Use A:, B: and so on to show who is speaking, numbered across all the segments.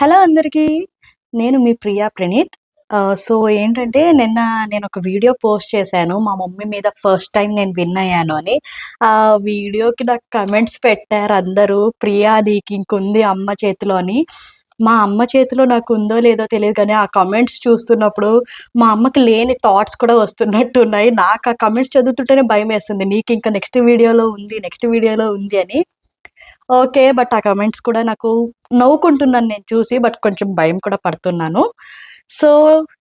A: Hello అందరికీ నేను మీ Priya Praneeth so ఏంటంటే నిన్న నేను ఒక వీడియో పోస్ట్ చేశాను. మా మమ్మీ మీద ఫస్ట్ టైం నేను విన్ అయ్యాను అని. ఆ వీడియోకి నాకు కమెంట్స్ పెట్టారు అందరూ. "ప్రియా నీకు ఇంకుంది అమ్మ చేతిలో" అని. మా అమ్మ చేతిలో నాకు ఉందో లేదో తెలియదు కానీ ఆ కమెంట్స్ చూస్తున్నప్పుడు మా అమ్మకి లేని థాట్స్ కూడా వస్తున్నట్టు ఉన్నాయి నాకు ఆ కమెంట్స్ చదువుతుంటేనే భయమేస్తుంది. నీకు ఇంకా నెక్స్ట్ వీడియోలో ఉంది, నెక్స్ట్ వీడియోలో ఉంది అని. ఓకే. బట్ ఆ కమెంట్స్ కూడా నాకు నవ్వుకుంటున్నాను నేను చూసి. బట్ కొంచెం భయం కూడా పడుతున్నాను. So,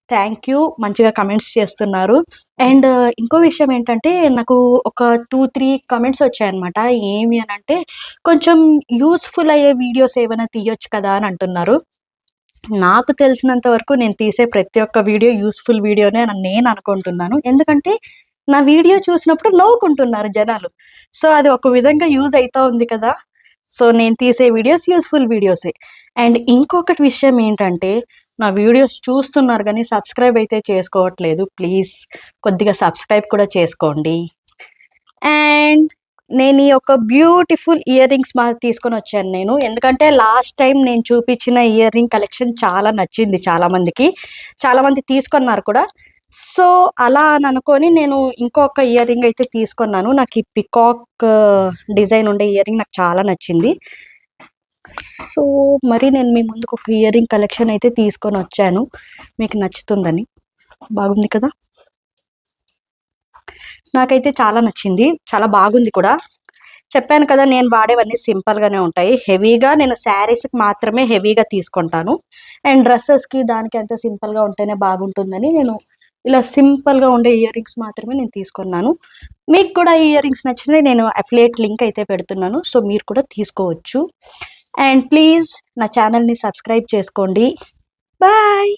A: thank you. మంచిగా కమెంట్స్ చేస్తున్నారు. అండ్ ఇంకో విషయం ఏంటంటే నాకు ఒక 2, 3 కమెంట్స్ వచ్చాయన్నమాట. ఏమి అని అంటే కొంచెం యూస్ఫుల్ అయ్యే వీడియోస్ ఏమైనా తీయొచ్చు కదా! అని అంటున్నారు. నాకు తెలిసినంత వరకు నేను తీసే ప్రతి ఒక్క వీడియో యూస్ఫుల్ వీడియోనే అని నేను అనుకుంటున్నాను. ఎందుకంటే నా వీడియో చూసినప్పుడు నవ్వుకుంటున్నారు జనాలు. సో, అది ఒక విధంగా యూజ్ అవుతూ ఉంది కదా! సో, నేను తీసే వీడియోస్ యూస్ఫుల్ వీడియోసే. అండ్ ఇంకొకటి విషయం ఏంటంటే నా వీడియోస్ చూస్తున్నారు కానీ సబ్స్క్రైబ్ అయితే చేసుకోవట్లేదు. ప్లీజ్ కొద్దిగా సబ్స్క్రైబ్ కూడా చేసుకోండి. అండ్ నేను ఈ యొక్క బ్యూటిఫుల్ ఇయర్ రింగ్స్ మా తీసుకొని వచ్చాను నేను. ఎందుకంటే లాస్ట్ టైం నేను చూపించిన ఇయర్ రింగ్ కలెక్షన్ చాలా నచ్చింది చాలామందికి. చాలామంది తీసుకున్నారు కూడా. సో, అలా అని అనుకొని నేను ఇంకొక ఇయర్ రింగ్ అయితే తీసుకున్నాను. నాకు ఈ పికాక్ డిజైన్ ఉండే ఇయర్ రింగ్ నాకు చాలా నచ్చింది. సో, మరి నేను మీ ముందుకు ఒక ఇయర్ రింగ్ కలెక్షన్ అయితే తీసుకొని వచ్చాను మీకు నచ్చుతుందని. బాగుంది కదా! నాకైతే చాలా నచ్చింది. చాలా బాగుంది కూడా. చెప్పాను కదా! నేను వాడేవన్నీ సింపుల్‌గానే ఉంటాయి. హెవీగా నేను శారీస్‌కి మాత్రమే హెవీగా తీసుకుంటాను. అండ్ డ్రెస్సెస్కి దానికి అంత సింపుల్‌గా ఉంటేనే బాగుంటుందని నేను ఇలా సింపుల్‌గా ఉండే ఇయర్ రింగ్స్ మాత్రమే నేను తీసుకున్నాను. మీకు కూడా ఈ ఇయర్ రింగ్స్ నచ్చితే నేను అఫిలియేట్ లింక్ అయితే పెడుతున్నాను. సో, మీరు కూడా తీసుకోవచ్చు. అండ్ ప్లీజ్ నా ఛానల్ని సబ్స్క్రైబ్ చేసుకోండి. బాయ్.